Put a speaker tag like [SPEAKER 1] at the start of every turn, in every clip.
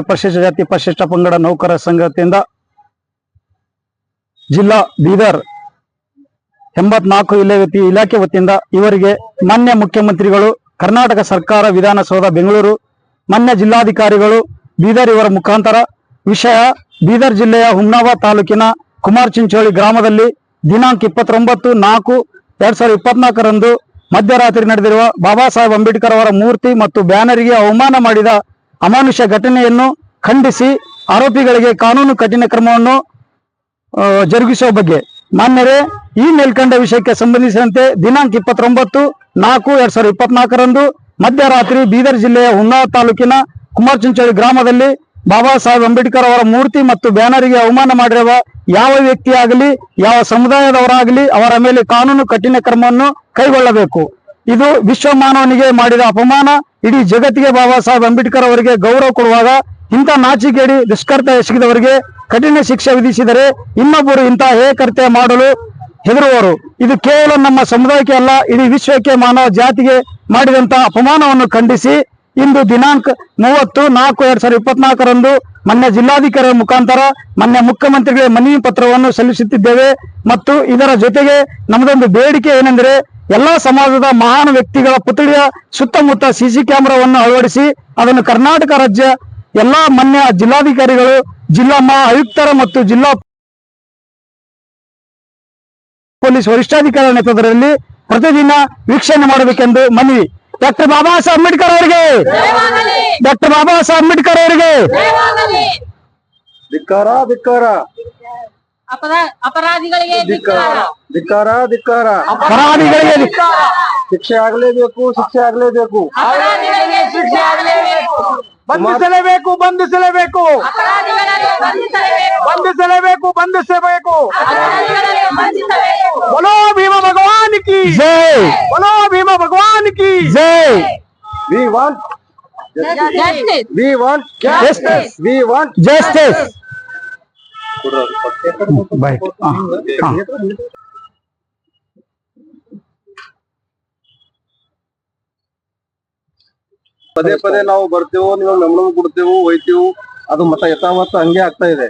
[SPEAKER 1] ಪರಿಶಿಷ್ಟ ಜಾತಿ ಪರಿಶಿಷ್ಟ ಪಂಗಡ ನೌಕರ ಸಂಘದಿಂದ ಜಿಲ್ಲಾ ಬೀದರ್ ಎಂಬತ್ನಾಲ್ಕು ಇಲಾಖೆ ಇಲಾಖೆ ವತಿಯಿಂದ ಇವರಿಗೆ ಮಾನ್ಯ ಮುಖ್ಯಮಂತ್ರಿಗಳು, ಕರ್ನಾಟಕ ಸರ್ಕಾರ ವಿಧಾನಸೌಧ, ಬೆಂಗಳೂರು, ಮಾನ್ಯ ಜಿಲ್ಲಾಧಿಕಾರಿಗಳು, ಬೀದರ್ ಇವರ ಮುಖಾಂತರ ವಿಷಯ ಬೀದರ್ ಜಿಲ್ಲೆಯ ಹುಮ್ನಾಬಾದ್ ತಾಲೂಕಿನ ಕುಮಾರ್ ಚಿಂಚೋಳಿ ಗ್ರಾಮದಲ್ಲಿ ದಿನಾಂಕ ಇಪ್ಪತ್ತೊಂಬತ್ತು ನಾಲ್ಕು ಎರಡ್ ಸಾವಿರದ ಇಪ್ಪತ್ನಾಲ್ಕರಂದು ಮಧ್ಯರಾತ್ರಿ ನಡೆದಿರುವ ಬಾಬಾ ಸಾಹೇಬ್ ಅಂಬೇಡ್ಕರ್ ಅವರ ಮೂರ್ತಿ ಮತ್ತು ಬ್ಯಾನರ್ಗೆ ಅವಮಾನ ಮಾಡಿದ ಅಮಾನುಷ ಘಟನೆಯನ್ನು ಖಂಡಿಸಿ ಆರೋಪಿಗಳಿಗೆ ಕಾನೂನು ಕಠಿಣ ಕ್ರಮವನ್ನು ಜರುಗಿಸುವ ಬಗ್ಗೆ. ಮಾನ್ಯರೆ, ಈ ಮೇಲ್ಕಂಡ ವಿಷಯಕ್ಕೆ ಸಂಬಂಧಿಸಿದಂತೆ ದಿನಾಂಕ ಇಪ್ಪತ್ತೊಂಬತ್ತು, ನಾಲ್ಕು, ಎರಡ್ ಸಾವಿರದ ಇಪ್ಪತ್ನಾಲ್ಕರಂದು ಮಧ್ಯರಾತ್ರಿ ಬೀದರ್ ಜಿಲ್ಲೆಯ ಉನ್ನಾವ ತಾಲೂಕಿನ ಕುಮಾರ್ ಚಿಂಚೋಳಿ ಗ್ರಾಮದಲ್ಲಿ ಬಾಬಾ ಸಾಹೇಬ್ ಅಂಬೇಡ್ಕರ್ ಅವರ ಮೂರ್ತಿ ಮತ್ತು ಬ್ಯಾನರ್ಗೆ ಅವಮಾನ ಮಾಡಿರುವ ಯಾವ ವ್ಯಕ್ತಿಯಾಗಲಿ, ಯಾವ ಸಮುದಾಯದವರಾಗಲಿ ಅವರ ಮೇಲೆ ಕಾನೂನು ಕಠಿಣ ಕ್ರಮವನ್ನು ಕೈಗೊಳ್ಳಬೇಕು. ಇದು ವಿಶ್ವ ಮಾನವನಿಗೆ ಮಾಡಿದ ಅಪಮಾನ ಇಡೀ ಜಗತ್ತಿಗೆ ಬಾಬಾ ಸಾಹೇಬ್ ಅಂಬೇಡ್ಕರ್ ಅವರಿಗೆ ಗೌರವ ಕೊಡುವಾಗ ಇಂಥ ನಾಚಿಕೆಡಿ ದುಷ್ಕರ್ತ ಎಸಗಿದವರಿಗೆ ಕಠಿಣ ಶಿಕ್ಷೆ ವಿಧಿಸಿದರೆ ಇನ್ನೊಬ್ಬರು ಇಂತಹ ಹೇಕರ್ತೆ ಮಾಡಲು ಹೆದರುವರು ಇದು ಕೇವಲ ನಮ್ಮ ಸಮುದಾಯಕ್ಕೆ ಅಲ್ಲ, ಇಡೀ ವಿಶ್ವಕ್ಕೆ ಮಾನವ ಜಾತಿಗೆ ಮಾಡಿದಂತಹ ಅಪಮಾನವನ್ನು ಖಂಡಿಸಿ ಇಂದು ದಿನಾಂಕ ಮೂವತ್ತು ನಾಲ್ಕು ಎರಡ್ ಸಾವಿರದ ಇಪ್ಪತ್ನಾಲ್ಕರಂದು ಮಾನ್ಯ ಜಿಲ್ಲಾಧಿಕಾರಿ ಮುಖಾಂತರ ಮಾನ್ಯ ಮುಖ್ಯಮಂತ್ರಿಗಳ ಮನವಿ ಪತ್ರವನ್ನು ಸಲ್ಲಿಸುತ್ತಿದ್ದೇವೆ. ಮತ್ತು ಇದರ ಜೊತೆಗೆ ನಮ್ಮದೊಂದು ಬೇಡಿಕೆ ಏನೆಂದರೆ ಎಲ್ಲಾ ಸಮಾಜದ ಮಹಾನ್ ವ್ಯಕ್ತಿಗಳ ಪುತ್ಳಿಯ ಸುತ್ತಮುತ್ತ ಸಿಸಿ ಕ್ಯಾಮೆರಾವನ್ನು ಅಳವಡಿಸಿ ಅದನ್ನು ಕರ್ನಾಟಕ ರಾಜ್ಯ ಎಲ್ಲಾ ಮಾನ್ಯ ಜಿಲ್ಲಾಧಿಕಾರಿಗಳು, ಜಿಲ್ಲಾ ಮಹಾ ಆಯುಕ್ತರ ಮತ್ತು ಜಿಲ್ಲಾ ಪೊಲೀಸ್ ವರಿಷ್ಠಾಧಿಕಾರಿ ನೇತೃತ್ವದಲ್ಲಿ ಪ್ರತಿದಿನ ವೀಕ್ಷಣೆ ಮಾಡಬೇಕೆಂದು ಮನವಿ. ಡಾಕ್ಟರ್ ಬಾಬಾ ಸಾಹೇಬ್ ಅಂಬೇಡ್ಕರ್ ಅವರಿಗೆ. ಡಾಕ್ಟರ್ ಬಾಬಾ ಸಾಹೇಬ್ ಅಂಬೇಡ್ಕರ್ ಅವರಿಗೆ.
[SPEAKER 2] ಧಿಕ್ಕಾರ ಧಿಕ್ಕಾರ.
[SPEAKER 3] ಅಪರಾಧಿಗಳಿಗೆ
[SPEAKER 2] ಧಿಕ್ಕಾರ
[SPEAKER 3] ಧಿಕ್ಕಾರ.
[SPEAKER 2] ಧಿಕ್ಕಾರ ಧಿಕ್ಕಾರ.
[SPEAKER 1] ಅಪರಾಧಿಗಳಿಗೆ
[SPEAKER 2] ಶಿಕ್ಷೆ ಆಗ್ಲೇಬೇಕು ಶಿಕ್ಷೆ ಆಗ್ಲೇಬೇಕು.
[SPEAKER 3] ಅಪರಾಧಿಗಳಿಗೆ ಶಿಕ್ಷೆ ಆಗಲೇಬೇಕು.
[SPEAKER 2] ಬಂಧಿಸಲೇಬೇಕು ಬಂಧಿಸಲೇಬೇಕು.
[SPEAKER 3] ಅಪರಾಧಿಗಳಿಗೆ ಬಂಧಿಸಲೇಬೇಕು.
[SPEAKER 2] ಬಂಧಿಸಲೇಬೇಕು ಬಂಧಿಸಬೇಕು
[SPEAKER 3] ಅಪರಾಧಿಗಳಿಗೆ ಬಂಧಿಸಬೇಕು
[SPEAKER 2] ಬಲೋ ಭೀಮ ಭಗವಾನ್ ಕಿ
[SPEAKER 1] ಜೈ.
[SPEAKER 2] ಬಲೋ ಭೀಮ ಭಗವಾನ್ ಕಿ
[SPEAKER 1] ಜೈ.
[SPEAKER 2] We want
[SPEAKER 3] Justice.
[SPEAKER 2] We want
[SPEAKER 1] Justice.
[SPEAKER 2] We want
[SPEAKER 1] justice
[SPEAKER 2] ಪದೇ ಪದೇ ನಾವು ಬರ್ತೇವೋ, ನೀವು ಮೆಮೊರಂ ಕೊಡ್ತೇವು ಒಯ್ತೇವು ಅದು ಮತ್ತ ಯಥಾವತ್ತ ಹಂಗೆ ಆಗ್ತಾ ಇದೆ.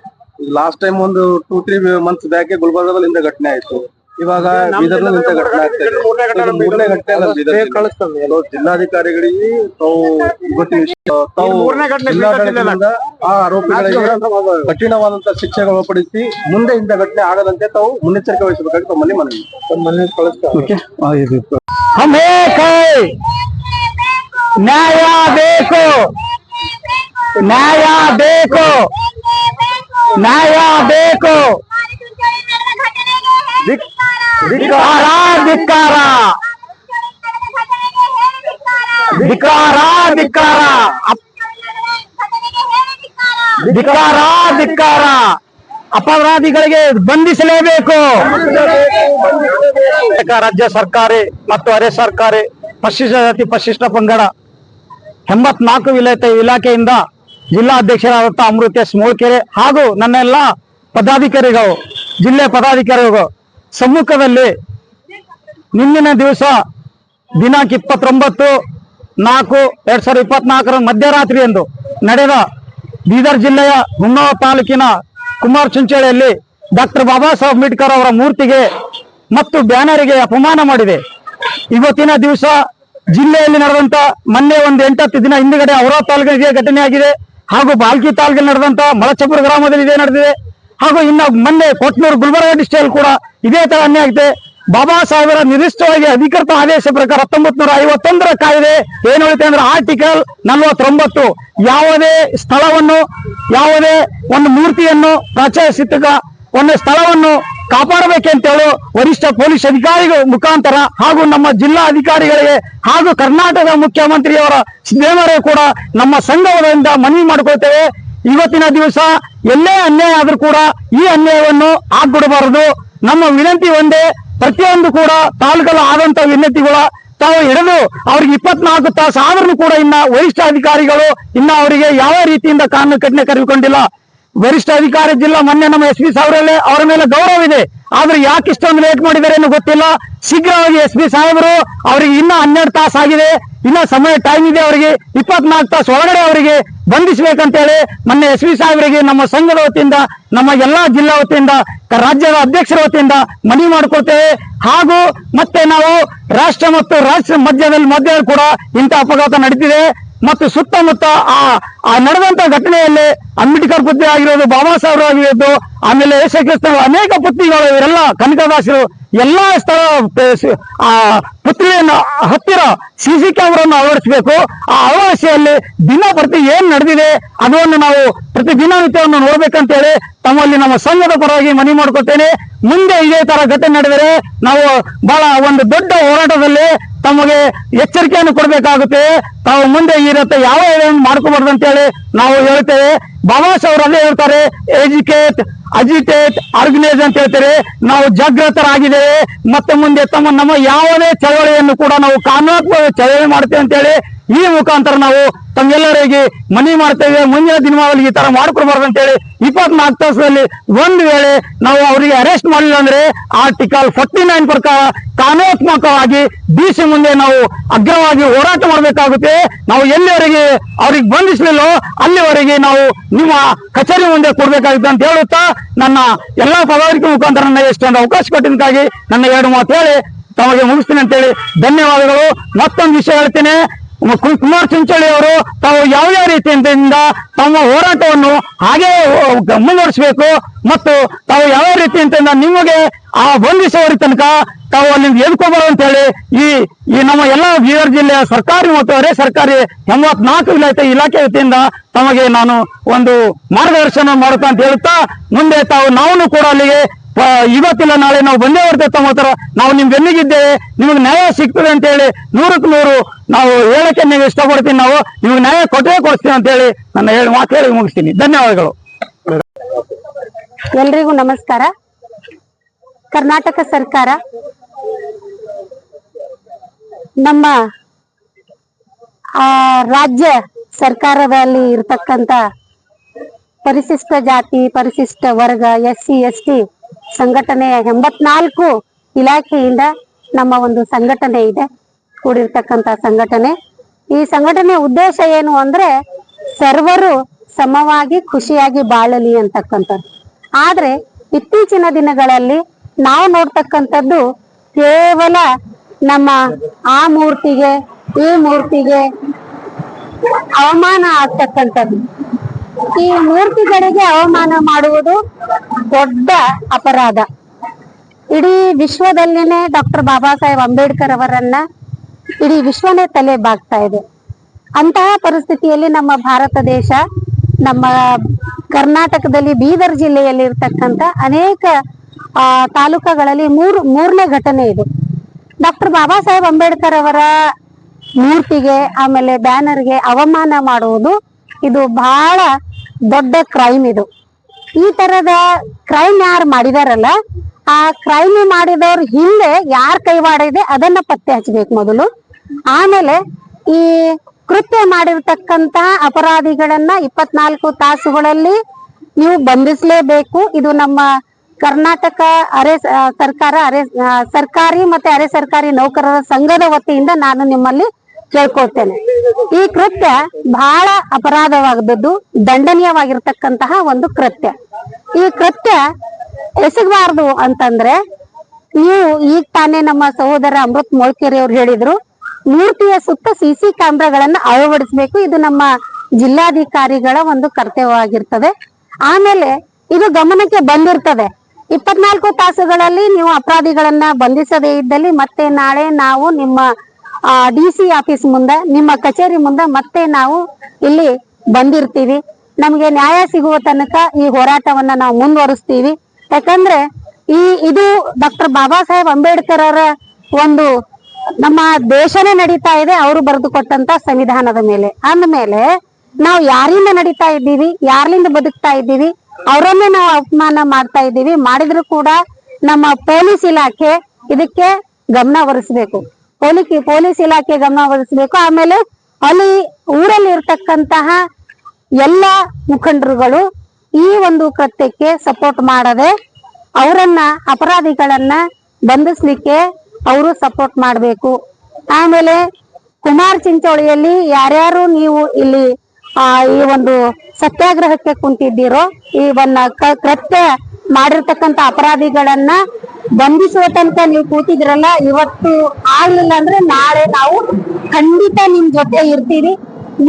[SPEAKER 2] ಲಾಸ್ಟ್ ಟೈಮ್ ಒಂದು ಟೂ ತ್ರೀ ಮಂತ್ಸ್ ಬ್ಯಾಕ್ ಗುಲ್ಬರ್ಗದಲ್ಲಿ ಇಂದ ಘಟನೆ ಆಯ್ತು. ಇವಾಗ ಬೀದರ್ನ ಇಂತ ಘಟನೆ ಇದೆ. ಮೂರನೇ ಘಟನೆ ಅಲ್ಲ ಬೀದರ್ ಜಿಲ್ಲಾಧಿಕಾರಿಗಳಿಗೆ ತಾವು ತಾವು ಜಿಲ್ಲಾಡಳಿತದಿಂದ ಆ ಆರೋಪಿಗಳಿಗೆ ಕಠಿಣವಾದಂತಹ ಶಿಕ್ಷೆಗಳು ಪಡಿಸಿ ಮುಂದೆ ಇಂಥ ಘಟನೆ ಆಗದಂತೆ ತಾವು ಮುನ್ನೆಚ್ಚರಿಕೆ ವಹಿಸಬೇಕಾಗಿ ತಮ್ಮಲ್ಲಿ ಮನವಿ. ಮನೆ ಕಳಿಸ್ತಾರೆ.
[SPEAKER 1] ನ್ಯಾಯ ಬೇಕು. ನ್ಯಾಯ ಬೇಕು. ನ್ಯಾಯ ಬೇಕು. ಧಿಕ್ಕಾರ ಧಿಕ್ಕಾರ ಧಿಕ್ಕಾರ ಧಿಕ್ಕಾರ ಧಿಕ್ಕಾರ ಧಿಕ್ಕಾರ ಅಪರಾಧಿಗಳಿಗೆ ಬಂಧಿಸಲೇಬೇಕು. ರಾಜ್ಯ ಸರ್ಕಾರಿ ಮತ್ತು ಅರೆ ಸರ್ಕಾರಿ ಪರಿಶಿಷ್ಟ ಜಾತಿ ಪರಿಶಿಷ್ಟ ಪಂಗಡ. ಎಂಬತ್ನಾಲ್ಕು ಇಲಾಖೆ ಇಲಾಖೆಯಿಂದ ಜಿಲ್ಲಾಧ್ಯಕ್ಷರಾದಂತಹ ಅಮೃತೇಶ್ ಮೂಳ್ಕೆರೆ ಹಾಗೂ ನನ್ನೆಲ್ಲ ಪದಾಧಿಕಾರಿಗಳು, ಜಿಲ್ಲೆ ಪದಾಧಿಕಾರಿಗಳು ಸಮ್ಮುಖದಲ್ಲಿ ನಿನ್ನಿನ ದಿವಸ ದಿನಾಂಕ ಇಪ್ಪತ್ತೊಂಬತ್ತು ನಾಲ್ಕು ಎರಡ್ ಸಾವಿರದ ಇಪ್ಪತ್ನಾಲ್ಕರ ಮಧ್ಯರಾತ್ರಿ ಎಂದು ನಡೆದ ಬೀದರ್ ಜಿಲ್ಲೆಯ ಹುನ್ನಾವ ತಾಲೂಕಿನ ಕುಮಾರ್ ಚುಂಚಳಿಯಲ್ಲಿ ಡಾಕ್ಟರ್ ಬಾಬಾ ಸಾಹೇಬ್ ಅಂಬೇಡ್ಕರ್ ಅವರ ಮೂರ್ತಿಗೆ ಮತ್ತು ಬ್ಯಾನರಿಗೆ ಅಪಮಾನ ಮಾಡಿದೆ. ಇವತ್ತಿನ ದಿವಸ ಜಿಲ್ಲೆಯಲ್ಲಿ ನಡೆದಂತ ಮೊನ್ನೆ ಒಂದು ಎಂಟತ್ತು ದಿನ ಹಿಂದುಗಡೆ ಅವರ ಘಟನೆಯಾಗಿದೆ ಘಟನೆ ಆಗಿದೆ ಹಾಗೂ ಬಾಲ್ಕಿ ತಾಲೂಕಿನಲ್ಲಿ ನಡೆದಂತ ಮಳಚಪುರ ಗ್ರಾಮದಲ್ಲಿ ಇದೇ ನಡೆದಿದೆ. ಹಾಗೂ ಇನ್ನು ಮೊನ್ನೆ ಕೊಟ್ನೂರು ಗುಲ್ಬರ್ಗ ಡಿಸ್ಟಿಯಲ್ಲಿ ಕೂಡ ಇದೇ ತರ ಅನ್ಯಾಯ ಆಗಿದೆ. ಬಾಬಾ ಸಾಹೇಬರ ನಿರ್ದಿಷ್ಟವಾಗಿ ಅಧಿಕೃತ ಆದೇಶ ಪ್ರಕಾರ ಹತ್ತೊಂಬತ್ ನೂರ ಐವತ್ತೊಂದರ ಕಾಯ್ದೆ ಏನು ಹೇಳುತ್ತೆ ಅಂದ್ರೆ ಆರ್ಟಿಕಲ್ ನಲವತ್ತೊಂಬತ್ತು ಯಾವುದೇ ಸ್ಥಳವನ್ನು, ಯಾವುದೇ ಒಂದು ಮೂರ್ತಿಯನ್ನು ಪ್ರಾಚೀನ ಒಂದು ಸ್ಥಳವನ್ನು ಕಾಪಾಡಬೇಕೆಂತೇಳಿ ವರಿಷ್ಠ ಪೊಲೀಸ್ ಅಧಿಕಾರಿಗಳ ಮುಖಾಂತರ ಹಾಗೂ ನಮ್ಮ ಜಿಲ್ಲಾ ಅಧಿಕಾರಿಗಳಿಗೆ ಹಾಗೂ ಕರ್ನಾಟಕ ಮುಖ್ಯಮಂತ್ರಿಯವರ ಸ್ನೇಹರೇ ಕೂಡ ನಮ್ಮ ಸಂಘದಿಂದ ಮನವಿ ಮಾಡಿಕೊಳ್ತೇವೆ. ಇವತ್ತಿನ ದಿವಸ ಎಲ್ಲೇ ಅನ್ಯಾಯ ಆದ್ರೂ ಕೂಡ ಈ ಅನ್ಯಾಯವನ್ನು ಆಗ್ಬಿಡಬಾರದು. ನಮ್ಮ ವಿನಂತಿ ಒಂದೇ, ಪ್ರತಿಯೊಂದು ಕೂಡ ತಾಲೂಕಲ್ಲಿ ಆದಂತ ವಿನಂತಿಗಳ ತಾವು ಹಿಡಿದು ಅವ್ರಿಗೆ ಇಪ್ಪತ್ನಾಲ್ಕು ತಾಸು ಆದ್ರೂ ಕೂಡ ಇನ್ನ ವರಿಷ್ಠ ಅಧಿಕಾರಿಗಳು ಇನ್ನ ಅವರಿಗೆ ಯಾವ ರೀತಿಯಿಂದ ಕಾನೂನು ಕಠಿಣ ಕರೆದುಕೊಂಡಿಲ್ಲ. ವರಿಷ್ಠ ಅಧಿಕಾರಿ ಜಿಲ್ಲಾ ಮೊನ್ನೆ ನಮ್ಮ ಎಸ್ ಪಿ ಸಾಹೇಬ್ರಲ್ಲೇ ಅವರ ಮೇಲೆ ಗೌರವ ಇದೆ. ಆದ್ರೆ ಯಾಕೆ ಇಷ್ಟೊಂದು ಲೇಟ್ ಮಾಡಿದ್ದಾರೆ ಗೊತ್ತಿಲ್ಲ. ಶೀಘ್ರವಾಗಿ ಎಸ್ ಪಿ ಸಾಹೇಬರು ಅವರಿಗೆ ಇನ್ನ ಹನ್ನೆರಡು ತಾಸಾಗಿದೆ ಇನ್ನ ಸಮಯ ಟೈಮ್ ಇದೆ ಅವರಿಗೆ. ಇಪ್ಪತ್ನಾಲ್ಕು ತಾಸು ಒಳಗಡೆ ಅವರಿಗೆ ಬಂಧಿಸಬೇಕಂತೇಳಿ ಮೊನ್ನೆ ಎಸ್ ವಿ ಸಾಹೇಬರಿಗೆ ನಮ್ಮ ಸಂಘದ ವತಿಯಿಂದ, ನಮ್ಮ ಎಲ್ಲಾ ಜಿಲ್ಲಾ ವತಿಯಿಂದ ರಾಜ್ಯದ ಅಧ್ಯಕ್ಷರ ವತಿಯಿಂದ ಮನವಿ ಮಾಡಿಕೊಳ್ತೇವೆ. ಹಾಗೂ ಮತ್ತೆ ನಾವು ರಾಷ್ಟ್ರ ಮತ್ತು ರಾಷ್ಟ್ರ ಮಧ್ಯದಲ್ಲಿ ಮಧ್ಯದಲ್ಲಿ ಕೂಡ ಇಂಥ ಅಪಘಾತ ನಡೀತಿದೆ. ಮತ್ತು ಸುತ್ತಮುತ್ತ ಆ ಆ ನಡೆದಂತ ಘಟನೆಯಲ್ಲಿ ಅಂಬೇಡ್ಕರ್ ಪುತ್ರಿ ಆಗಿರೋದು, ಬಾಬಾ ಸಾಹೇಬ್ ಆಗಿರೋದು, ಆಮೇಲೆ ಯೇಸುಕ್ರಿಸ್ತ ಅನೇಕ ಪುತ್ರಿಗಳು ಇವರೆಲ್ಲ ಕನಕದಾಸರು ಎಲ್ಲಾ ಸ್ಥಳ ಆ ಪುತ್ರಿಯನ್ನು ಹತ್ತಿರ ಸಿ ಸಿ ಕ್ಯಾಮ್ರಾವನ್ನು ಅಳವಡಿಸಬೇಕು. ಆ ಅಳವಡಿಸಿಯಲ್ಲಿ ದಿನ ಪ್ರತಿ ಏನ್ ನಡೆದಿದೆ ಅದನ್ನು ನಾವು ಪ್ರತಿ ದಿನನಿತ್ಯವನ್ನು ನೋಡ್ಬೇಕಂತೇಳಿ ತಮ್ಮಲ್ಲಿ ನಮ್ಮ ಸಂಘದ ಪರವಾಗಿ ಮನವಿ ಮಾಡ್ಕೊತೇನೆ. ಮುಂದೆ ಇದೇ ತರ ಘಟನೆ ನಡೆದರೆ ನಾವು ಬಹಳ ಒಂದು ದೊಡ್ಡ ಹೋರಾಟದಲ್ಲಿ ತಮಗೆ ಎಚ್ಚರಿಕೆಯನ್ನು ಕೊಡಬೇಕಾಗುತ್ತೆ. ತಾವು ಮುಂದೆ ಈ ರೀತಿ ಯಾವ ಮಾಡ್ಕೋಬಾರ್ದು ಅಂತೇಳಿ ನಾವು ಹೇಳ್ತೇವೆ. ಬಾಬಾ ಅವರು ಹೇಳ್ತಾರೆ ಎಜುಕೇಟ್ ಅಜಿಟೇಟ್ ಆರ್ಗನೈಸ್ ಅಂತ ಹೇಳ್ತಾರೆ. ನಾವು ಜಾಗೃತರಾಗಿದ್ದೇವೆ ಮತ್ತೆ ಮುಂದೆ ತಮ್ಮ ನಮ್ಮ ಯಾವುದೇ ಚಳವಳಿಯನ್ನು ಕೂಡ ನಾವು ಕಾನೂನಾತ್ಮಕ ಚಳವಳಿ ಮಾಡ್ತೇವೆ ಅಂತೇಳಿ ಈ ಮುಖಾಂತರ ನಾವು ತಮ್ಮೆಲ್ಲರಿಗೆ ಮನವಿ ಮಾಡ್ತೇವೆ. ಮುಂದಿನ ದಿನಮಾನದಲ್ಲಿ ಈ ತರ ಮಾಡ್ಕೊಡ್ಬಾರ್ದು ಅಂತೇಳಿ ಇಪ್ಪತ್ನಾಲ್ಕು ತಾಸದಲ್ಲಿ ಒಂದು ವೇಳೆ ನಾವು ಅವರಿಗೆ ಅರೆಸ್ಟ್ ಮಾಡಲಿಲ್ಲ ಅಂದ್ರೆ ಆರ್ಟಿಕಲ್ ಫೋರ್ಟಿ ನೈನ್ ಪ್ರಕಾರ ಕಾನೂನಾತ್ಮಕವಾಗಿ ಡಿಸಿ ಮುಂದೆ ನಾವು ಅಗ್ರವಾಗಿ ಹೋರಾಟ ಮಾಡಬೇಕಾಗುತ್ತೆ. ನಾವು ಎಲ್ಲಿವರೆಗೆ ಅವ್ರಿಗೆ ಬಂಧಿಸಲಿಲ್ಲೋ ಅಲ್ಲಿವರೆಗೆ ನಾವು ನಿಮ್ಮ ಕಚೇರಿ ಮುಂದೆ ಕೊಡ್ಬೇಕಾಗುತ್ತೆ ಅಂತ ಹೇಳುತ್ತಾ ನನ್ನ ಎಲ್ಲಾ ಪದಾಧಿಕಾರಿ ಮುಖಾಂತರ ನನ್ನ ಎಷ್ಟೊಂದು ಅವಕಾಶ ಕೊಟ್ಟಿದ್ದಕ್ಕಾಗಿ ನನ್ನ ಎರಡು ಮಾತು ಹೇಳಿ ತಮಗೆ ಮುಗಿಸ್ತೀನಿ ಅಂತೇಳಿ ಧನ್ಯವಾದಗಳು. ಮತ್ತೊಂದು ವಿಷಯ ಹೇಳ್ತೇನೆ. ಕುಮಾರ್ ಚಿಂಚೋಳಿ ಅವರು ತಾವು ಯಾವ ಯಾವ ರೀತಿಯಿಂದ ತಮ್ಮ ಹೋರಾಟವನ್ನು ಹಾಗೆ ಮುಂದುವರಿಸಬೇಕು ಮತ್ತು ತಾವು ಯಾವ ರೀತಿಯಿಂದ ನಿಮಗೆ ಆ ಬಂಧಿಸುವವರ ತನಕ ತಾವು ಅಲ್ಲಿಂದ ಎದ್ಕೋಬಾರ ಅಂತ ಹೇಳಿ ಈ ಈ ನಮ್ಮ ಎಲ್ಲ ಬೀದರ್ ಜಿಲ್ಲೆಯ ಸರ್ಕಾರಿ ಮತ್ತು ಅರೆ ಸರ್ಕಾರಿ ಎಂಬತ್ನಾಲ್ಕು ಇಲಾಖೆ ಇಲಾಖೆ ವತಿಯಿಂದ ತಮಗೆ ನಾನು ಒಂದು ಮಾರ್ಗದರ್ಶನ ಮಾಡುತ್ತಾ ಅಂತ ಹೇಳುತ್ತಾ ಮುಂದೆ ತಾವು ನಾವು ಕೂಡ ಅಲ್ಲಿಗೆ ಇವತ್ತಿಲ್ಲ ನಾಳೆ ನಾವು ಬಂದೇ ಬರ್ತೇವೆ ತಮ್ಮ ನಾವು ನಿಮ್ ಬೆನ್ನಿಗಿದ್ದೇವೆ ನಿಮಗೆ ನ್ಯಾಯ ಸಿಗ್ತದೆ ಅಂತ ಹೇಳಿ ನೂರಕ್ಕೆ ನೂರು ನಾವು ಹೇಳಕ್ಕೆ ನೀವು ಇಷ್ಟಪಡ್ತೀನಿ ನಾವು. ನಿಮಗೆ ನ್ಯಾಯ ಕೊಟ್ಟೇ ಕೊಡ್ತೀನಿ ಅಂತ ಹೇಳಿ ನನ್ನ ಹೇಳಿ ಮಾತು ಹೇಳಿ ಮುಗಿಸ್ತೀನಿ. ಧನ್ಯವಾದಗಳು.
[SPEAKER 4] ಎಲ್ರಿಗೂ ನಮಸ್ಕಾರ. ಕರ್ನಾಟಕ ಸರ್ಕಾರ ನಮ್ಮ ಆ, ರಾಜ್ಯ ಸರ್ಕಾರದಲ್ಲಿ ಇರ್ತಕ್ಕಂತ ಪರಿಶಿಷ್ಟ ಜಾತಿ ಪರಿಶಿಷ್ಟ ವರ್ಗ ಎಸ್ ಸಿ ಎಸ್ ಟಿ ಸಂಘಟನೆಯ ಎಂಬತ್ನಾಲ್ಕು ಇಲಾಖೆಯಿಂದ ನಮ್ಮ ಒಂದು ಸಂಘಟನೆ ಇದೆ ಕೂಡಿರ್ತಕ್ಕಂತ ಸಂಘಟನೆ. ಈ ಸಂಘಟನೆಯ ಉದ್ದೇಶ ಏನು ಅಂದ್ರೆ ಸರ್ವರು ಸಮವಾಗಿ ಖುಷಿಯಾಗಿ ಬಾಳಲಿ ಅಂತಕ್ಕಂಥದ್ದು. ಆದ್ರೆ ಇತ್ತೀಚಿನ ದಿನಗಳಲ್ಲಿ ನಾವು ನೋಡ್ತಕ್ಕಂಥದ್ದು ಕೇವಲ ನಮ್ಮ ಆ ಮೂರ್ತಿಗೆ, ಈ ಮೂರ್ತಿಗೆ ಅವಮಾನ ಆಗ್ತಕ್ಕಂಥದ್ದು. ಈ ಮೂರ್ತಿಗಳಿಗೆ ಅವಮಾನ ಮಾಡುವುದು ದೊಡ್ಡ ಅಪರಾಧ. ಇಡೀ ವಿಶ್ವದಲ್ಲಿನೇ ಡಾಕ್ಟರ್ ಬಾಬಾ ಸಾಹೇಬ್ ಅಂಬೇಡ್ಕರ್ ಅವರನ್ನ ಇಡೀ ವಿಶ್ವನೇ ತಲೆ ಬಾಗ್ತಾ ಇದೆ. ಅಂತಹ ಪರಿಸ್ಥಿತಿಯಲ್ಲಿ ನಮ್ಮ ಭಾರತ ದೇಶ, ನಮ್ಮ ಕರ್ನಾಟಕದಲ್ಲಿ ಬೀದರ್ ಜಿಲ್ಲೆಯಲ್ಲಿ ಇರ್ತಕ್ಕಂಥ ಅನೇಕ ತಾಲೂಕುಗಳಲ್ಲಿ ಮೂರು, ಮೂರನೇ ಘಟನೆ ಇದು. ಡಾಕ್ಟರ್ ಬಾಬಾ ಸಾಹೇಬ್ ಅಂಬೇಡ್ಕರ್ ಅವರ ಮೂರ್ತಿಗೆ, ಆಮೇಲೆ ಬ್ಯಾನರ್ಗೆ ಅವಮಾನ ಮಾಡುವುದು ಇದು ಬಹಳ ದೊಡ್ಡ ಕ್ರೈಮ್ ಇದು. ಈ ತರದ ಕ್ರೈಮ್ ಯಾರು ಮಾಡಿದಾರಲ್ಲ, ಆ ಕ್ರೈಮ್ ಮಾಡಿದವ್ರ ಹಿಂದೆ ಯಾರ ಕೈವಾಡ ಇದೆ ಅದನ್ನ ಪತ್ತೆ ಹಚ್ಚಬೇಕು ಮೊದಲು. ಆಮೇಲೆ ಈ ಕೃತ್ಯ ಮಾಡಿರ್ತಕ್ಕಂತ ಅಪರಾಧಿಗಳನ್ನ ಇಪ್ಪತ್ನಾಲ್ಕು ತಾಸುಗಳಲ್ಲಿ ನೀವು ಬಂಧಿಸಲೇಬೇಕು. ಇದು ನಮ್ಮ ಕರ್ನಾಟಕ ಅರೆ ಸರ್ಕಾರ ಅರೆ ಸರ್ಕಾರಿ ಮತ್ತೆ ಅರೆ ಸರ್ಕಾರಿ ನೌಕರರ ಸಂಘದ ವತಿಯಿಂದ ನಾನು ನಿಮ್ಮಲ್ಲಿ ಕೇಳ್ಕೊಳ್ತೇನೆ. ಈ ಕೃತ್ಯ ಬಹಳ ಅಪರಾಧವಾಗದ್ದು ದಂಡನೀಯವಾಗಿರ್ತಕ್ಕಂತಹ ಒಂದು ಕೃತ್ಯ. ಈ ಕೃತ್ಯ ಎಸಗಬಾರ್ದು ಅಂತಂದ್ರೆ ನೀವು ಈಗ ತಾನೇ ನಮ್ಮ ಸಹೋದರ ಅಮೃತ್ ಮೊಳ್ಕೆರೆ ಅವ್ರು ಹೇಳಿದ್ರು, ಮೂರ್ತಿಯ ಸುತ್ತ ಸಿಸಿ ಕ್ಯಾಮ್ರಾಗಳನ್ನ ಅಳವಡಿಸಬೇಕು. ಇದು ನಮ್ಮ ಜಿಲ್ಲಾಧಿಕಾರಿಗಳ ಒಂದು ಕರ್ತವ್ಯವಾಗಿರ್ತದೆ. ಆಮೇಲೆ ಇದು ಗಮನಕ್ಕೆ ಬಂದಿರ್ತದೆ. ಇಪ್ಪತ್ನಾಲ್ಕು ತಾಸುಗಳಲ್ಲಿ ನೀವು ಅಪರಾಧಿಗಳನ್ನ ಬಂಧಿಸದೇ ಇದ್ದಲ್ಲಿ ಮತ್ತೆ ನಾಳೆ ನಾವು ನಿಮ್ಮ ಡಿ ಸಿ ಆಫೀಸ್ ಮುಂದೆ, ನಿಮ್ಮ ಕಚೇರಿ ಮುಂದೆ ಮತ್ತೆ ನಾವು ಇಲ್ಲಿ ಬಂದಿರ್ತೀವಿ. ನಮಗೆ ನ್ಯಾಯ ಸಿಗುವ ತನಕ ಈ ಹೋರಾಟವನ್ನ ನಾವು ಮುಂದುವರಿಸ್ತೀವಿ. ಯಾಕಂದ್ರೆ ಈ, ಇದು ಡಾಕ್ಟರ್ ಬಾಬಾ ಸಾಹೇಬ್ ಅಂಬೇಡ್ಕರ್ ಅವರ ಒಂದು ನಮ್ಮ ದೇಶನೇ ನಡೀತಾ ಇದೆ, ಅವರು ಬರೆದು ಕೊಟ್ಟಂತ ಸಂವಿಧಾನದ ಮೇಲೆ. ಅಂದಮೇಲೆ ನಾವು ಯಾರಿಂದ ನಡೀತಾ ಇದ್ದೀವಿ ಯಾರಿಂದ ಬದುಕ್ತಾ ಇದ್ದೀವಿ, ಅವರನ್ನೇ ನಾವು ಅಪಮಾನ ಮಾಡ್ತಾ ಇದ್ದೀವಿ, ಮಾಡಿದ್ರು ಕೂಡ ನಮ್ಮ ಪೊಲೀಸ್ ಇಲಾಖೆ ಇದಕ್ಕೆ ಗಮನ ಹರಿಸ್ಬೇಕು. ಪೊಲೀಸ್ ಪೊಲೀಸ್ ಇಲಾಖೆ ಗಮನ ವಹಿಸಬೇಕು. ಆಮೇಲೆ ಅಲ್ಲಿ ಊರಲ್ಲಿ ಇರ್ತಕ್ಕಂತಹ ಎಲ್ಲ ಮುಖಂಡರುಗಳು ಈ ಒಂದು ಕೃತ್ಯಕ್ಕೆ ಸಪೋರ್ಟ್ ಮಾಡದೆ ಅವರನ್ನ, ಅಪರಾಧಿಗಳನ್ನ ಬಂಧಿಸ್ಲಿಕ್ಕೆ ಅವರು ಸಪೋರ್ಟ್ ಮಾಡಬೇಕು. ಆಮೇಲೆ ಕುಮಾರ್ ಚಿಂಚೋಳಿಯಲ್ಲಿ ಯಾರ್ಯಾರು ನೀವು ಇಲ್ಲಿ ಈ ಒಂದು ಸತ್ಯಾಗ್ರಹಕ್ಕೆ ಕುಂತಿದ್ದೀರೋ, ಈ ಒಂದು ಕೃತ್ಯ ಮಾಡಿರ್ತಕ್ಕಂತ ಅಪರಾಧಿಗಳನ್ನ ಬಂಧಿಸುವ ತನಕ ನೀವು ಕೂತಿದ್ರಲ್ಲ, ಇವತ್ತು ಆಗ್ಲಿಲ್ಲ ಅಂದ್ರೆ ನಾಳೆ ನಾವು ಖಂಡಿತ ನಿಮ್ ಜೊತೆ ಇರ್ತೀವಿ,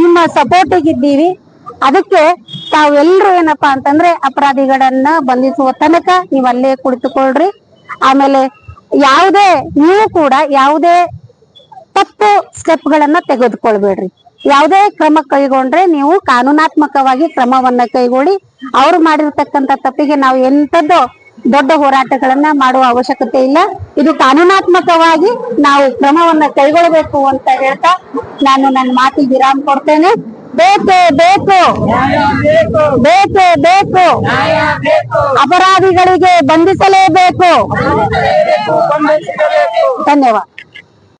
[SPEAKER 4] ನಿಮ್ಮ ಸಪೋರ್ಟಿಗಿದ್ದೀವಿ ಅದಕ್ಕೆ ತಾವೆಲ್ಲರೂ ಏನಪ್ಪಾ ಅಂತಂದ್ರೆ ಅಪರಾಧಿಗಳನ್ನ ಬಂಧಿಸುವ ತನಕ ನೀವು ಅಲ್ಲೇ ಕುಳಿತುಕೊಳ್ರಿ. ಆಮೇಲೆ ಯಾವುದೇ, ನೀವು ಕೂಡ ಯಾವುದೇ ತಪ್ಪು ಸ್ಟೆಪ್ ಗಳನ್ನ ತೆಗೆದುಕೊಳ್ಬೇಡ್ರಿ. ಯಾವುದೇ ಕ್ರಮ ಕೈಗೊಂಡ್ರೆ ನೀವು ಕಾನೂನಾತ್ಮಕವಾಗಿ ಕ್ರಮವನ್ನ ಕೈಗೊಳ್ಳಿ. ಅವ್ರು ಮಾಡಿರ್ತಕ್ಕಂತ ತಪ್ಪಿಗೆ ನಾವು ಎಂತದ್ದು ದೊಡ್ಡ ಹೋರಾಟಗಳನ್ನ ಮಾಡುವ ಅವಶ್ಯಕತೆ ಇಲ್ಲ. ಇದು ಕಾನೂನಾತ್ಮಕವಾಗಿ ನಾವು ಕ್ರಮವನ್ನ ಕೈಗೊಳ್ಳಬೇಕು ಅಂತ ಹೇಳ್ತಾ ನಾನು ನನ್ನ ಮಾತಿಗೆ ವಿರಾಮ ಕೊಡ್ತೇನೆ. ಬೇಕು ಬೇಕು ಬೇಕು ಬೇಕು. ಅಪರಾಧಿಗಳಿಗೆ ಬಂಧಿಸಲೇಬೇಕು. ಧನ್ಯವಾದ.